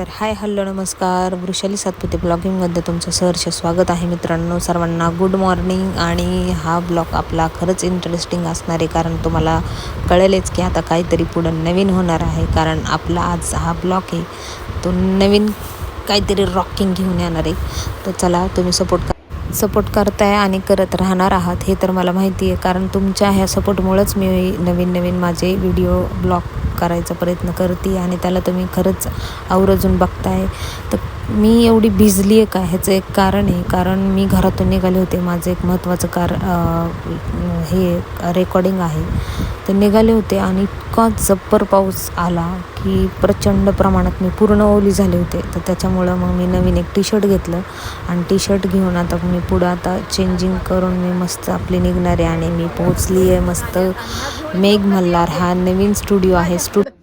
तर hi hello नमस्कार. वृषाली सातपुते ब्लॉगिंगमध्ये तुमचं सहर्ष स्वागत आहे मित्रांनो. सर्वांना गुड मॉर्निंग आणि हा ब्लॉग आपला खरंच इंटरेस्टिंग असणार आहे कारण तुम्हाला कळेलच की आता काहीतरी पुढं नवीन होणार आहे कारण आपला आज हा ब्लॉग आहे. तो नवीन काहीतरी रॉकिंग घेऊन येणार आहे. तर चला तुम्ही सपोर्ट कर सपोर्ट करताय आणि करत राहणार आहात हे तर मला माहिती आहे कारण तुमच्या ह्या सपोर्टमुळंच मी नवीन नवीन माझे व्हिडिओ ब्लॉग करायचा प्रयत्न करते आणि त्याला तुम्ही खरंच आवर्जून बघताय. तर मी एवढी भिजली आहे का ह्याचं एक कारण आहे. कारण मी घरातून निघाले होते. माझं एक महत्त्वाचं कार हे रेकॉर्डिंग आहे. तर निघाले होते आणि इतका जब्बर पाऊस आला की प्रचंड प्रमाणात मी पूर्ण ओली झाले होते. तर त्याच्यामुळं मग मी नवीन एक टी शर्ट घेतलं आणि टी शर्ट घेऊन आता मी पुढं आता चेंजिंग करून मी मस्त आपली निघणार आहे आणि मी पोहोचली आहे मस्त मेघ मल्हार हा नवीन स्टुडिओ आहे. स्टुडिओ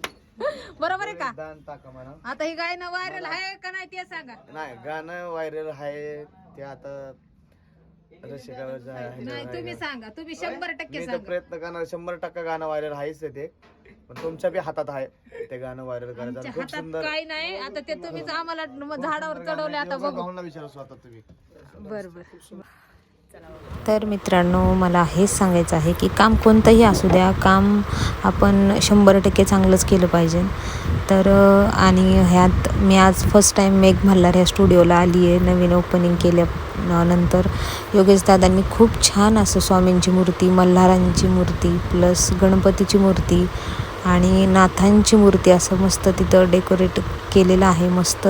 दान टाका म्हणा. आता ही ना व्हायरल आहे का नाही ते सांगा. नाही गाणं व्हायरल आहे ते आता रसिकाचं आहे. नाही तुम्ही सांगा तुम्ही शंभर टक्के मी तर सांगा. प्रयत्न करणार शंभर टक्का गाणं व्हायरल आहेच ते. पण तुमच्या बी हातात आहे ते गाणं व्हायरल करायचं. आमच्या आणि खूप हातात सुंदर काय नाही आता ते तुम्हीच आम्हाला म- झाडावर चढवले आता बघू. भाऊंना विचारा स्वतः तुम्ही. बर बर. तर मित्रांनो मला हेच सांगायचं आहे की काम कोणतंही असू द्या काम आपण शंभर टक्के चांगलंच केलं पाहिजे. तर आणि ह्यात मी आज फर्स्ट टाईम मेघ मल्हार ह्या स्टुडिओला आली आहे. नवीन ओपनिंग केल्या नंतर योगेश दादांनी खूप छान असं स्वामींची मूर्ती मल्हारांची मूर्ती प्लस गणपतीची मूर्ती आणि नाथांची मूर्ती असं मस्त तिथं डेकोरेट केलेलं आहे मस्त.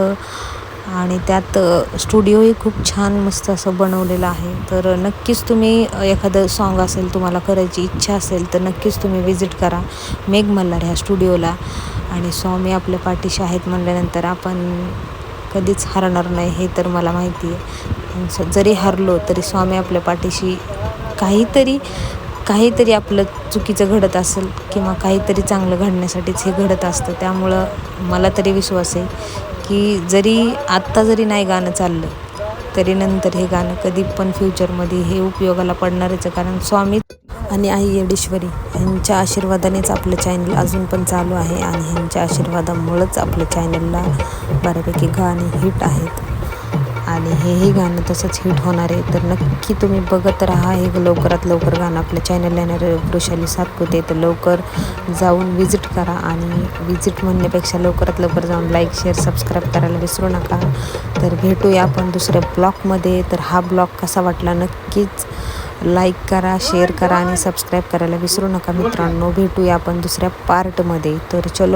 आणि त्यात स्टुडिओही खूप छान मस्त असं बनवलेलं आहे. तर नक्कीच तुम्ही एखादं सॉन्ग असेल तुम्हाला करायची इच्छा असेल तर नक्कीच तुम्ही विजिट करा मेघ मल्हार ह्या स्टुडिओला आणि स्वामी आपल्या पाठीशी आहेत म्हणल्यानंतर आपण कधीच हरणार नाही हे तर मला माहिती आहे. जरी हरलो तरी स्वामी आपल्या पाठीशी काहीतरी काहीतरी आपलं चुकीचं घडत असेल किंवा काहीतरी चांगलं घडण्यासाठीच हे घडत असतं. त्यामुळं मला तरी विश्वास आहे की जरी आत्ता जरी नाही गाणं चाललं तरी नंतर हे गाणं कधी पण फ्युचरमध्ये हे उपयोगाला पडणारच आहे. कारण स्वामी आणि आई येडेश्वरी ह्यांच्या आशीर्वादानेच आपलं चॅनल अजून पण चालू आहे आणि ह्यांच्या आशीर्वादामुळंच आपल्या चॅनलला बऱ्यापैकी गाणी हिट आहेत. आणि हेही गाणं तसंच हिट होणार आहे. तर नक्की तुम्ही बघत राहा. हे लवकरात लवकर गाणं आपल्या चॅनलला येणार वृषाली सातपुते तर लवकर जाऊन विजिट करा आणि विजिट म्हणण्यापेक्षा लवकरात लवकर जाऊन लाईक शेअर सबस्क्राईब करायला विसरू नका. तर भेटूया आपण दुसऱ्या ब्लॉगमध्ये तर हा ब्लॉग कसा वाटला? नक्कीच लाईक करा शेअर करा आणि सबस्क्राईब करायला विसरू नका मित्रांनो. भेटूया आपण दुसऱ्या पार्टमध्ये. तर चलो.